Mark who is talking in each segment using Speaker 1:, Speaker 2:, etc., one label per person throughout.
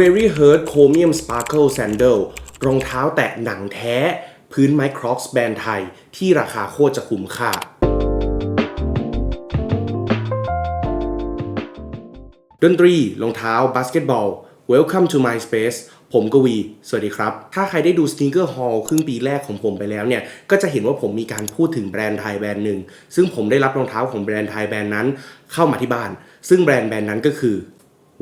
Speaker 1: Very Hurt Chromium Sparkle Sandal รองเท้าแตะหนังแท้ พื้นไม้ครอกส์แบรนด์ไทย ที่ราคาโคตรจะคุ้มค่า ดนตรีรองเท้าบาสเกตบอล Welcome to my space ผมกวี สวัสดีครับ ถ้าใครได้ดู Sneaker Hall ครึ่งปีแรกของผมไปแล้วเนี่ย ก็จะเห็นว่าผมมีการพูดถึงแบรนด์ไทยแบรนด์หนึ่ง ซึ่งผมได้รับรองเท้าของแบรนด์ไทยแบรนด์นั้นเข้ามาที่บ้าน ซึ่งแบรนด์แบรนด์นั้นก็คือ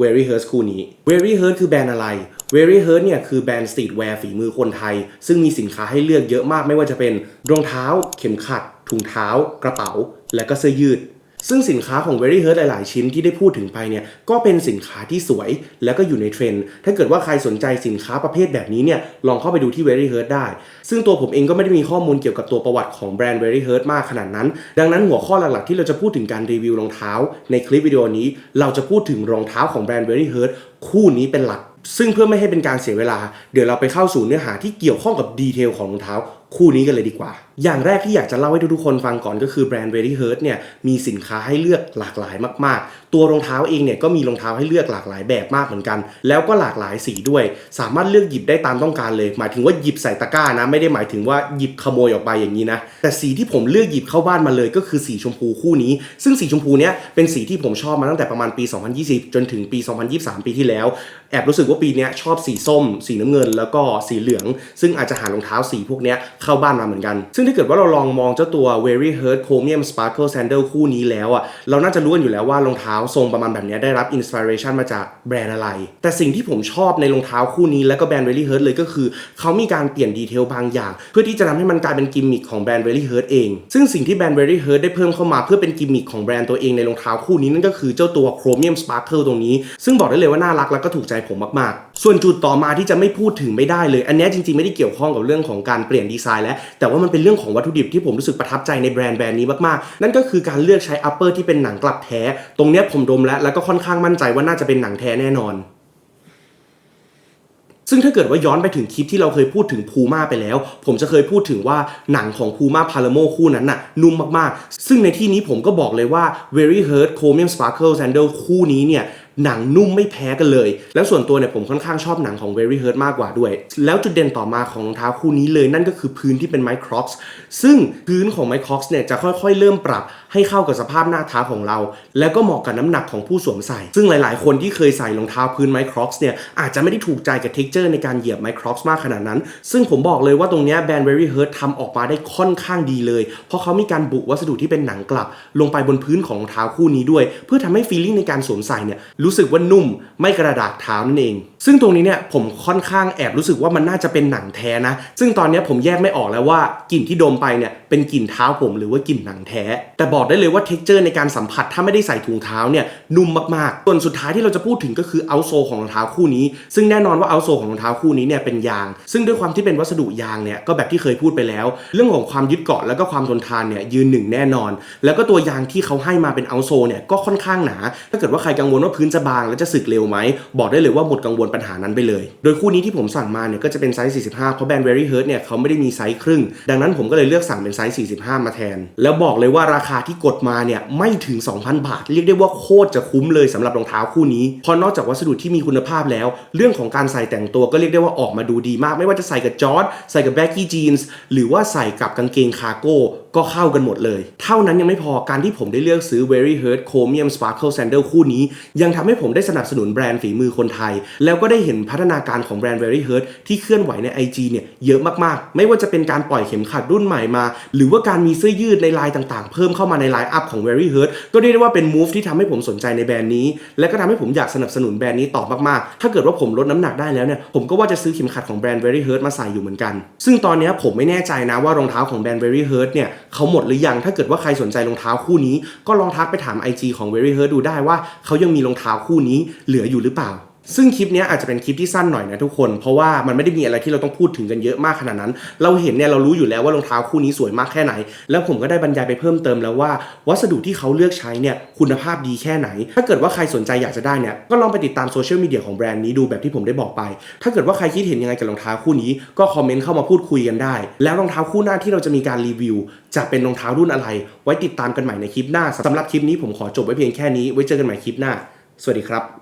Speaker 1: Very Hurt คู่นี้ Very Hurt คือแบรนด์อะไร Very Hurt เนี่ยคือแบรนด์สตรีทแวร์ฝีมือคนไทย ซึ่งมีสินค้าให้เลือกเยอะมากไม่ว่าจะเป็นรองเท้า เข็มขัด ถุงเท้า กระเป๋า และก็เสื้อยืด ซึ่งสินค้าของ Very Hurt หลายๆ ชิ้นที่ได้พูดถึงไปเนี่ยก็เป็นสินค้าที่สวยแล้วก็อยู่ในเทรนด์ถ้าเกิดว่าใครสนใจสินค้าประเภทแบบนี้เนี่ยลองเข้าไปดูที่ Very Hurt ได้ ซึ่งตัวผมเองก็ไม่ได้มีข้อมูลเกี่ยวกับตัวประวัติของแบรนด์ Very Hurt มากขนาดนั้น ดังนั้นหัวข้อหลักๆที่เราจะพูดถึงการรีวิวรองเท้า ในคลิปวิดีโอนี้ เราจะพูดถึงรองเท้าของแบรนด์ Very Hurt คู่นี้เป็นหลักซึ่งเพื่อไม่ให้เป็นการเสียเวลา เดี๋ยวเราไปเข้าสู่เนื้อหาที่เกี่ยวข้องกับดีเทลของรองเท้า คู่นี้กันเลยดีกว่า อย่างแรกที่อยากจะเล่าให้ทุกๆคนฟังก่อนก็คือแบรนด์ Very Hurt เนี่ยมีสินค้าให้เลือกหลากหลายมากๆ ตัวรองเท้าเองเนี่ยก็มีรองเท้าให้เลือกหลากหลายแบบมากเหมือนกัน แล้วก็หลากหลายสีด้วย สามารถเลือกหยิบได้ตามต้องการเลย หมายถึงว่าหยิบใส่ตะกร้านะ ไม่ได้หมายถึงว่าหยิบขโมยออกไปอย่างนี้นะ แต่สีที่ผมเลือกหยิบเข้าบ้านมาเลยก็คือสีชมพูคู่นี้ ซึ่งสีชมพูเนี้ยเป็นสีที่ผมชอบมาตั้งแต่ประมาณปี 2020 จนถึงปี 2023 ปีที่แล้ว แอบรู้สึกว่าปีนี้ชอบสีส้ม สีน้ำเงิน แล้วก็สีเหลือง ซึ่งอาจจะหารองเท้าสีพวกเนี้ยเข้าบ้านมาเหมือนกัน ซึ่งถ้าเกิดว่าเราลองมองเจ้าตัว Very Hurt Chromium Sparkle Sandal คู่นี้แล้วอะเราน่าจะรู้กันอยู่แล้วว่ารองเท้าทรงประมาณแบบนี้ได้รับอินสปิเรชันมาจากแบรนด์อะไร แต่สิ่งที่ผมชอบในรองเท้าคู่นี้แล้วก็แบรนด์ Very Hurt เลยก็คือ เขามีการเปลี่ยนดีเทลบางอย่าง เพื่อที่จะทำให้มันกลายเป็นกิมมิคของแบรนด์ Very Hurt เอง ซึ่งสิ่งที่แบรนด์ Very Hurt ได้เพิ่มเข้ามาเพื่อเป็นกิมมิคของแบรนด์ตัวเองในรองเท้าคู่นี้นั่นก็คือเจ้าตัว Chromium Sparkle ตรงนี้ ซึ่งบอกได้เลยว่าน่ารักแล้วก็ถูกใจผมมากๆ ส่วนจุดต่อมาที่จะไม่พูดถึงไม่ได้เลย อันนี้จริงๆไม่ได้เกี่ยวข้องกับเรื่องของการเปลี่ยนดีไซน์แล้ว แต่ว่ามันเป็นเรื่องของวัตถุดิบที่ผมรู้สึกประทับใจในแบรนด์แบรนด์นี้มากๆ นั่นก็คือการเลือกใช้อัปเปอร์ที่เป็นหนังกลับแท้ ตรงเนี้ยผมดมแล้วแล้วก็ค่อนข้างมั่นใจว่าน่าจะเป็นหนังแท้แน่นอนซึ่งถ้าเกิดว่าย้อนไปถึงคลิปที่เราเคยพูดถึงพูม่าไปแล้ว ผมจะเคยพูดถึงว่าหนังของพูม่าพาราโมคู่นั้นน่ะนุ่มมากๆ ซึ่งในที่นี้ผมก็บอกเลยว่า Very Hurt Chromium Sparkle Sandal คู่นี้เนี่ย หนังนุ่มไม่แพ้กันเลย แล้วส่วนตัวเนี่ยผมค่อนข้างชอบหนังของ Very Hurt มากกว่าด้วย แล้วจุดเด่นต่อมาของรองเท้าคู่นี้เลยนั่นก็คือพื้นที่เป็นไมครอสซึ่งพื้นของไมครอสเนี่ยจะค่อยๆ เริ่มปรับ ให้เข้ากับสภาพหน้าเท้าของเรา แล้วก็เหมาะกับน้ำหนักของผู้สวมใส่ ซึ่งหลาย ๆ คนที่เคยใส่รองเท้าพื้นไมครอกส์เนี่ยอาจจะไม่ได้ถูกใจกับเท็กเจอร์ในการเหยียบไมครอกส์มากขนาดนั้น ซึ่งผมบอกเลยว่าตรงนี้แบรนด์ Very Hurt ทำออกมาได้ค่อนข้างดีเลย เพราะเขามีการบุวัสดุที่เป็นหนังกลับ ลงไปบนพื้นของรองเท้าคู่นี้ด้วย เพื่อทำให้ฟีลลิ่งในการสวมใส่เนี่ยรู้สึกว่านุ่มไม่กระดากเท้านั่นเอง ซึ่งตรงนี้เนี่ยผมค่อนข้างแอบรู้สึกว่ามันน่าจะเป็นหนังแท้นะ ซึ่งตอนนี้ผมแยกไม่ออกแล้วว่ากลิ่นที่ดมไปเนี่ยเป็นกลิ่นเท้าผมหรือว่ากลิ่นหนังแท้ แต่บอกได้เลยว่าเท็กเจอร์ในการสัมผัสถ้าไม่ได้ใส่ถุงเท้าเนี่ยนุ่มมากๆส่วนสุดท้ายที่เราจะพูดถึงก็คือเอาโซของรองเท้าคู่นี้ ซึ่งแน่นอนว่าเอาโซของรองเท้าคู่นี้เนี่ยเป็นยาง ซึ่งด้วยความที่เป็นวัสดุยางเนี่ยก็แบบที่เคยพูดไปแล้ว เรื่องของความยึดเกาะแล้วก็ความทนทานเนี่ยยืนหนึ่งแน่นอน แล้วก็ตัวยางที่เขาให้มาเป็นเอาโซเนี่ยก็ค่อนข้างหนา ถ้าเกิดว่าใครกังวลว่าพื้นจะบางแล้วจะสึกเร็วไหมบอกได้เลยว่าหมดกังวลปัญหานั้นไปเลย โดยคู่นี้ที่ผมสั่งมาเนี่ยก็จะเป็นไซส์ 45 เพราะแบรนด์ Very Hurt เนี่ยเขาไม่ได้มีไซส์ครึ่ง ดังนั้นผมก็เลยเลือกสั่งเป็นไซส์ 45 มาแทน แล้วบอกเลยว่าราคาที่กดมาเนี่ยไม่ถึง 2,000 บาท เรียกได้ว่าโคตรจะคุ้มเลยสำหรับรองเท้าคู่นี้เพราะนอกจากวัสดุที่มีคุณภาพแล้ว เรื่องของการใส่แต่งตัวก็เรียกได้ว่าออกมาดูดีมาก ไม่ว่าจะใส่กับจอร์ดใส่กับแบ็กกี้จีนส์หรือว่าใส่กับกางเกงคาร์โก้ก็เข้ากันหมดเลย เท่านั้นยังไม่พอการที่ผมได้เลือกซื้อ Very Hurt Chromium Sparkle Sandal คู่นี้ ยังทำให้ผมได้สนับสนุนแบรนด์ฝีมือคนไทย แล้วก็ได้เห็นพัฒนาการของแบรนด์ Very Hurt ที่เคลื่อนไหวใน IG เนี่ยเยอะมากๆ ไม่ว่าจะเป็นการปล่อยเข็มขัดรุ่นใหม่มา หรือว่าการมีเสื้อยืดในลายต่างๆ เพิ่มเข้ามาในไลน์อัพของ Very Hurt ก็เรียกได้ว่าเป็น move ที่ทำให้ผมสนใจในแบรนด์นี้ และก็ทำให้ผมอยากสนับสนุนแบรนด์นี้ต่อมากๆ ถ้าเกิดว่าผมลดน้ำหนักได้แล้วเนี่ยผมก็ว่าจะซื้อเข็มขัดของแบรนด์ Very Hurt มาใส่อยู่เหมือนกัน ซึ่งตอนนี้ผมไม่แน่ใจนะว่ารองเท้าของแบรนด์ Very Hurt เนี่ยเขาหมดหรือยังถ้าเกิดว่าใครสนใจรองเท้าคู่นี้ ก็ลองทักไปถาม IG ของ Very Hurt ดูได้ว่าเขายังมีรองเท้าคู่นี้เหลืออยู่หรือเปล่า ซึ่งคลิปนี้อาจจะเป็นคลิปที่สั้นหน่อยนะทุกคน เพราะว่ามันไม่ได้มีอะไรที่เราต้องพูดถึงกันเยอะมากขนาดนั้น เราเห็นเนี่ยเรารู้อยู่แล้วว่ารองเท้าคู่นี้สวยมากแค่ไหน แล้วผมก็ได้บรรยายไปเพิ่มเติมแล้วว่า วัสดุที่เขาเลือกใช้เนี่ยคุณภาพดีแค่ไหน ถ้าเกิดว่าใครสนใจอยากจะได้เนี่ยก็ลองไปติดตามโซเชียลมีเดียของแบรนด์นี้ดูแบบที่ผมได้บอกไป ถ้าเกิดว่าใครคิดเห็นยังไงกับรองเท้าคู่นี้ก็คอมเมนต์เข้ามาพูดคุยกันได้ แล้วรองเท้าคู่หน้าที่เราจะมีการรีวิว จะเป็นรองเท้ารุ่นอะไร ไว้ติดตามกันใหม่ในคลิปหน้าสำหรับคลิปนี้ผมขอจบไว้เพียงแค่นี้ไว้เจอกันใหม่คลิปหน้า สวัสดีครับ